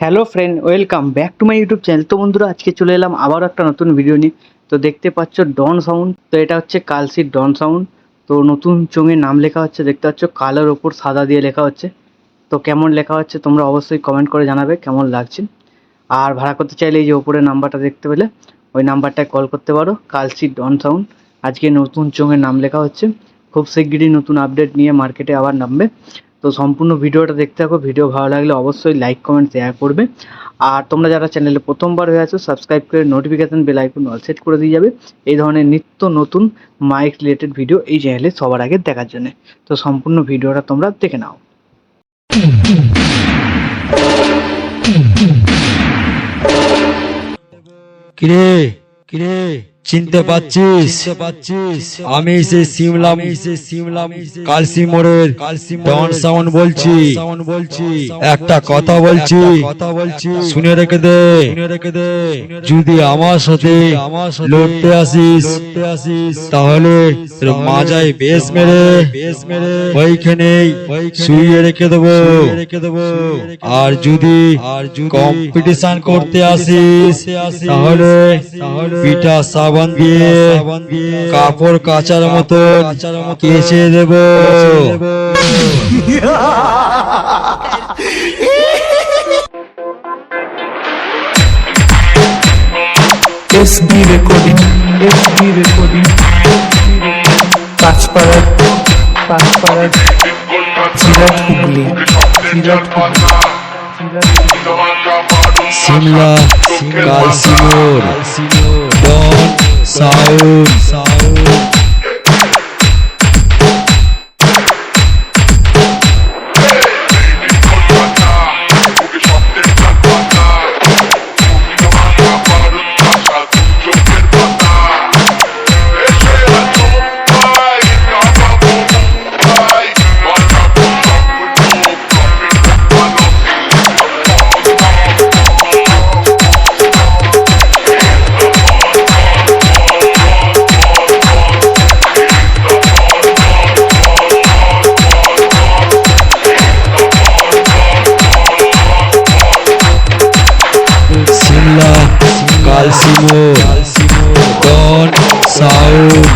Hello friend, welcome back to my YouTube channel. তো বন্ধুরা, আজকে চলে এলাম আবারও একটা নতুন ভিডিও নিয়ে। তো দেখতে পাচ্ছ ডন সাউন্ড তো এটা হচ্ছে কালসির ডন সাউন্ড তো নতুন চোঙে নাম লেখা হচ্ছে, দেখতে পাচ্ছ কালোর ওপর সাদা দিয়ে লেখা হচ্ছে। তো কেমন লেখা হচ্ছে তোমরা অবশ্যই কমেন্ট করে জানাবে, কেমন লাগছে। আর ভাড়া করতে চাইলে এই যে ওপরে নাম্বারটা দেখতে পেলে, ওই নাম্বারটায় কল করতে পারো কালসি ডন সাউন্ড আজকে নতুন চোঙের নাম লেখা হচ্ছে। খুব শিগগিরই নতুন আপডেট নিয়ে মার্কেটে আবার নামবে। তো সম্পূর্ণ ভিডিওটা দেখতে থাকো। ভিডিও ভালো লাগলে অবশ্যই লাইক কমেন্ট শেয়ার করবে। আর তোমরা যারা চ্যানেলে প্রথমবার হয়ে আছো সাবস্ক্রাইব করে notification bell icon all set করে দিয়ে যাবে। এই ধরনের নিত্য নতুন মাইক রিলেটেড ভিডিও এই চ্যানেলে সবার আগে দেখার জন্য। তো সম্পূর্ণ ভিডিওটা তোমরা দেখে নাও। কিরে? কিরে? চিনতে পাচ্ছিস? আমি সে সিমলা সিমলা কালসি মোড়ের কালসি ডন সাউন্ড বলছি। সাউন্ড বলছি। একটা কথা বলছি। কথা বলছি শুনে রেখে দে। শুনে রেখে দে। যদি আমার সাথে আমার লড়তে আসিস আসিস তাহলে মাজায় বেশ মেরে বেশ মেরে। ওইখানেই শুয়ে রেখে দেবো। রেখে দেবো। আর যদি আর কম্পিটিশন করতে আসিস তাহলে তাহলে পিঠা সাবান দিয়ে কাপড় কাচার মতো কেচে দেব। SB recording SB recording. Hooghly Simla Kalsimor. Don sound sound Simla Kalsimor Don sound